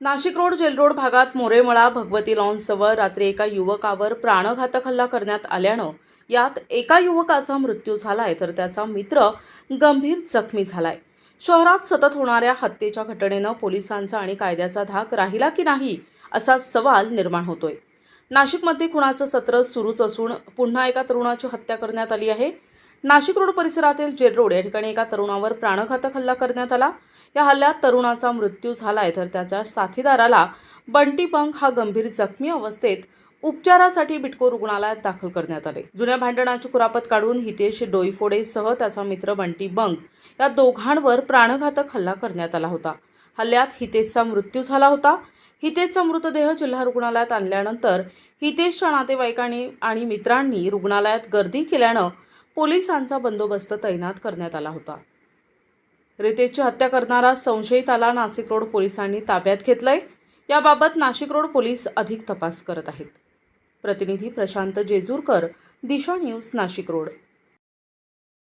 Nashik road Jail Road भागात मोरेमळा भगवती लॉन्सजवळ रात्री एका युवकावर प्राणघातक हल्ला करण्यात आल्यानं यात एका युवकाचा मृत्यू झालाय तर त्याचा मित्र गंभीर जखमी झालाय. शहरात सतत होणाऱ्या हत्येच्या घटनेनं पोलिसांचा आणि कायद्याचा धाक राहिला की नाही असा सवाल निर्माण होतोय. नाशिकमध्ये खुणाचं सत्र सुरूच असून पुन्हा एका तरुणाची हत्या करण्यात आली आहे. नाशिक रोड परिसरातील जेल रोड या ठिकाणी एका तरुणावर प्राणघातक हल्ला करण्यात आला. या हल्ल्यात तरुणाचा मृत्यू झालाय तर त्याच्या साथीदाराला बंटी पंख हा गंभीर जखमी अवस्थेत उपचारासाठी बिटको रुग्णालयात दाखल करण्यात आले. जुन्या भांडणाची कुरापत काढून हितेश डोईफोडेसह त्याचा मित्र बंटी बंग या दोघांवर प्राणघातक हल्ला करण्यात आला होता. हल्ल्यात हितेशचा मृत्यू झाला होता. हितेशचा मृतदेह जिल्हा रुग्णालयात आणल्यानंतर हितेशच्या नातेवाईकांनी आणि मित्रांनी रुग्णालयात गर्दी केल्यानं पोलिसांचा बंदोबस्त तैनात करण्यात आला होता. रितेशची हत्या करणारा संशयिताला नाशिक रोड पोलिसांनी ताब्यात घेतलंय. याबाबत नाशिक रोड पोलीस अधिक तपास करत आहेत. प्रतिनिधी प्रशांत जेजूरकर दिशा न्यूज नाशिक रोड.